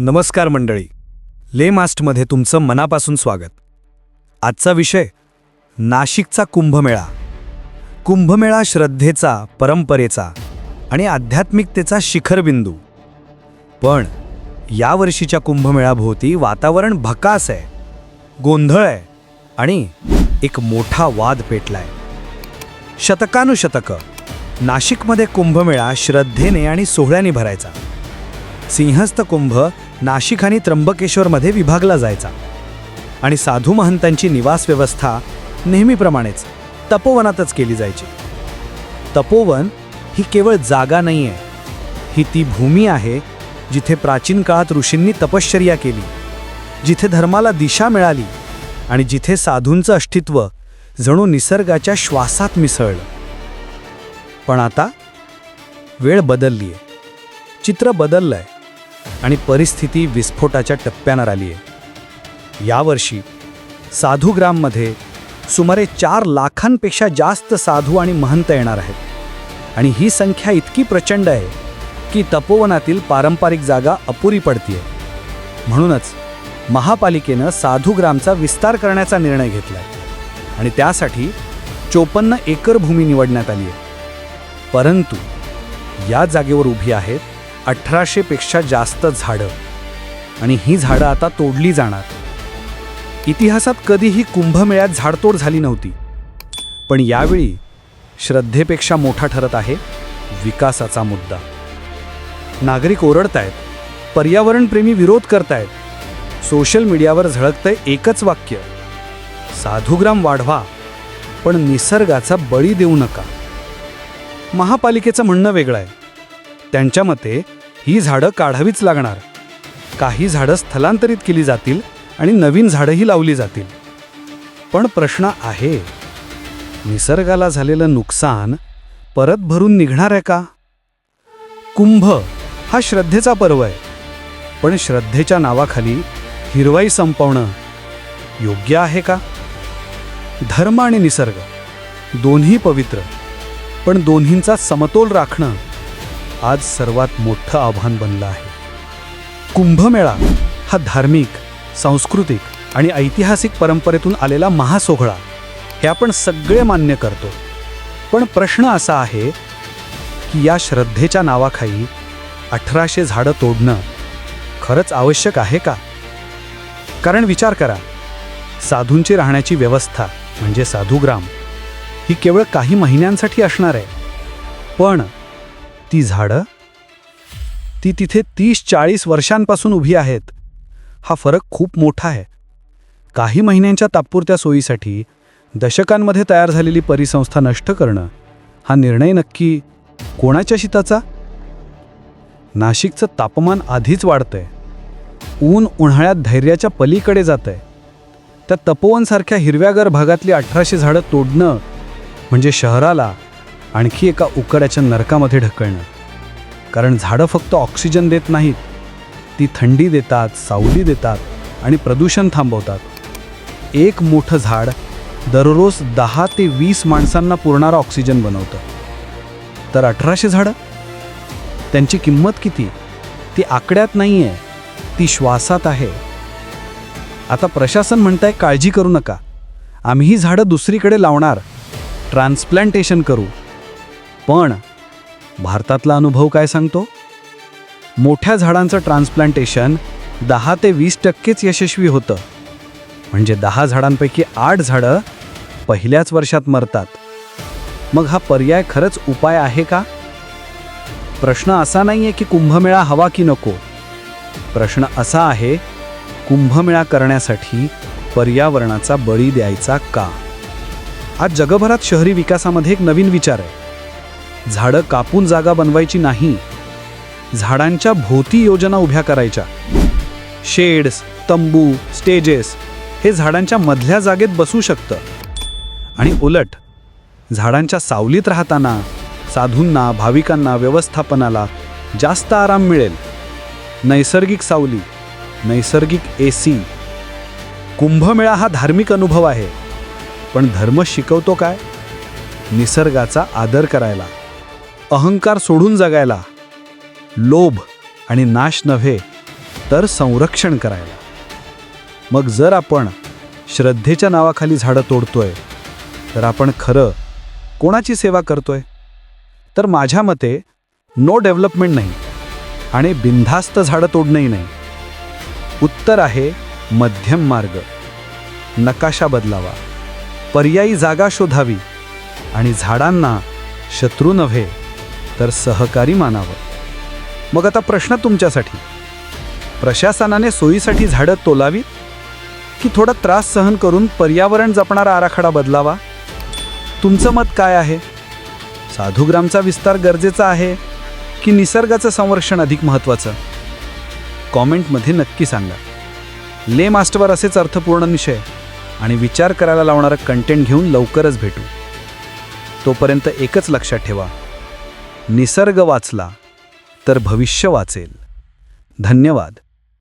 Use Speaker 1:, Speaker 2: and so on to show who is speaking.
Speaker 1: नमस्कार मंडळी. ले मास्टमध्ये तुमचं मनापासून स्वागत. आजचा विषय नाशिकचा कुंभमेळा. कुंभमेळा श्रद्धेचा परंपरेचा आणि आध्यात्मिकतेचा शिखरबिंदू. पण यावर्षीच्या कुंभमेळाभोवती वातावरण भकास आहे गोंधळ आहे आणि एक मोठा वाद पेटलाय. शतकानुशतकं नाशिकमध्ये कुंभमेळा श्रद्धेने आणि सोहळ्याने भरायचा. सिंहस्थ कुंभ नाशिक आणि त्र्यंबकेश्वरमध्ये विभागला जायचा. आणि साधू महंतांची निवास व्यवस्था नेहमीप्रमाणेच तपोवनातच केली जायची. तपोवन ही केवळ जागा नाही आहे ही ती भूमी आहे जिथे प्राचीन काळात ऋषींनी तपश्चर्या केली जिथे धर्माला दिशा मिळाली आणि जिथे साधूंचं अस्तित्व जणू निसर्गाच्या श्वासात मिसळलं. पण आता वेळ बदलली आहे चित्र बदललं आहे आणि परिस्थिती विस्फोटाच्या टप्प्यावर आली आहे यावर्षी साधूग्राममध्ये सुमारे चार लाखांपेक्षा जास्त साधू आणि महंत येणार आहेत. आणि ही संख्या इतकी प्रचंड आहे की तपोवनातील पारंपरिक जागा अपुरी पडतीये. म्हणूनच महापालिकेनं साधूग्रामचा विस्तार करण्याचा निर्णय घेतलाय. आणि त्यासाठी चोपन्न एकर भूमी निवडण्यात आली आहे परंतु या जागेवर उभी आहेत अठराशेपेक्षा जास्त झाडं. आणि ही झाडं आता तोडली जाणार. इतिहासात कधीही कुंभमेळ्यात झाडतोड झाली नव्हती. पण यावेळी श्रद्धेपेक्षा मोठा ठरत आहे विकासाचा मुद्दा. नागरिक ओरडतायत पर्यावरणप्रेमी विरोध करतायत सोशल मीडियावर झळकतंय एकच वाक्य साधुग्राम वाढवा पण निसर्गाचा बळी देऊ नका. महापालिकेचं म्हणणं वेगळं आहे. त्यांच्या मते ही झाडं काढावीच लागणार. काही झाडं स्थलांतरित केली जातील आणि नवीन झाडंही लावली जातील. पण प्रश्न आहे निसर्गाला झालेलं नुकसान परत भरून निघणार आहे का? कुंभ हा श्रद्धेचा पर्व आहे पण श्रद्धेच्या नावाखाली हिरवाई संपवणं योग्य आहे का? धर्म आणि निसर्ग दोन्ही पवित्र पण दोन्हींचा समतोल राखणं आज सर्वात मोठं आव्हान बनलं आहे. कुंभमेळा हा धार्मिक सांस्कृतिक आणि ऐतिहासिक परंपरेतून आलेला महासोहळा हे आपण सगळे मान्य करतो. पण प्रश्न असा आहे की या श्रद्धेच्या नावाखाली अठराशे झाडं तोडणं खरंच आवश्यक आहे का? कारण विचार करा साधूंची राहण्याची व्यवस्था म्हणजे साधुग्राम ही केवळ काही महिन्यांसाठी असणार आहे. पण ती झाडं ती तिथे तीस चाळीस वर्षांपासून उभी आहेत. हा फरक खूप मोठा आहे. काही महिन्यांच्या तात्पुरत्या सोयीसाठी दशकांमध्ये तयार झालेली परिसंस्था नष्ट करणं हा निर्णय नक्की कोणाच्या शिताचा? नाशिकचं तापमान आधीच वाढतंय. ऊन उन्हाळ्यात धैर्याच्या पलीकडे जातंय. त्या तपोवनसारख्या हिरव्यागर भागातली अठराशे झाडं तोडणं म्हणजे शहराला आणखी एका उकड्याच्या नरकामध्ये ढकलणं. कारण झाडं फक्त ऑक्सिजन देत नाहीत. ती थंडी देतात सावली देतात आणि प्रदूषण थांबवतात. एक मोठं झाड दररोज दहा ते वीस माणसांना पुरणारा ऑक्सिजन बनवतं. तर अठराशे झाडं? त्यांची किंमत किती? ती आकड्यात नाही आहे ती श्वासात आहे. आता प्रशासन म्हणताय काळजी करू नका. आम्ही ही झाडं दुसरीकडे लावणार. ट्रान्सप्लांटेशन करू. पण भारतातला अनुभव काय सांगतो? मोठ्या झाडांचं ट्रान्सप्लांटेशन दहा ते वीस टक्केच यशस्वी होतं. म्हणजे दहा झाडांपैकी आठ झाडं पहिल्याच वर्षात मरतात. मग हा पर्याय खरंच उपाय आहे का? प्रश्न असा नाही आहे की कुंभमेळा हवा की नको. प्रश्न असा आहे कुंभमेळा करण्यासाठी पर्यावरणाचा बळी द्यायचा का? आज जगभरात शहरी विकासामध्ये एक नवीन विचार आहे. झाडं कापून जागा बनवायची नाही. झाडांच्या भोवती योजना उभ्या करायच्या. शेड्स तंबू स्टेजेस हे झाडांच्या मधल्या जागेत बसू शकतं. आणि उलट झाडांच्या सावलीत राहताना साधूंना भाविकांना व्यवस्थापनाला जास्त आराम मिळेल. नैसर्गिक सावली नैसर्गिक ए सी. कुंभमेळा हा धार्मिक अनुभव आहे. पण धर्म शिकवतो काय? निसर्गाचा आदर करायला. अहंकार सोडून जगायला लोभ आणि नाश नव्हे तर संरक्षण करायला. मग जर आपण श्रद्धेच्या नावाखाली झाडं तोडतोय तर आपण खरं कोणाची सेवा करतोय? तर माझ्या मते नो डेव्हलपमेंट नाही आणि बिनधास्त झाडं तोडणंही नाही. उत्तर आहे मध्यम मार्ग. नकाशा बदलावा. पर्यायी जागा शोधावी आणि झाडांना शत्रू नव्हे तर सहकारी मानावं. मग आता प्रश्न तुमच्यासाठी. प्रशासनाने सोयीसाठी झाडं तोलावीत? की थोडा त्रास सहन करून पर्यावरण जपणारा आराखडा बदलावा? तुमचं मत काय आहे? साधुग्रामचा विस्तार गरजेचा आहे की निसर्गाचं संरक्षण अधिक महत्त्वाचं? कॉमेंटमध्ये नक्की सांगा. ले मास्टवर असेच अर्थपूर्ण विषय आणि विचार करायला लावणारं कंटेंट घेऊन लवकरच भेटू. तोपर्यंत एकच लक्षात ठेवा. निसर्ग वाचला तर भविष्य वाचेल. धन्यवाद.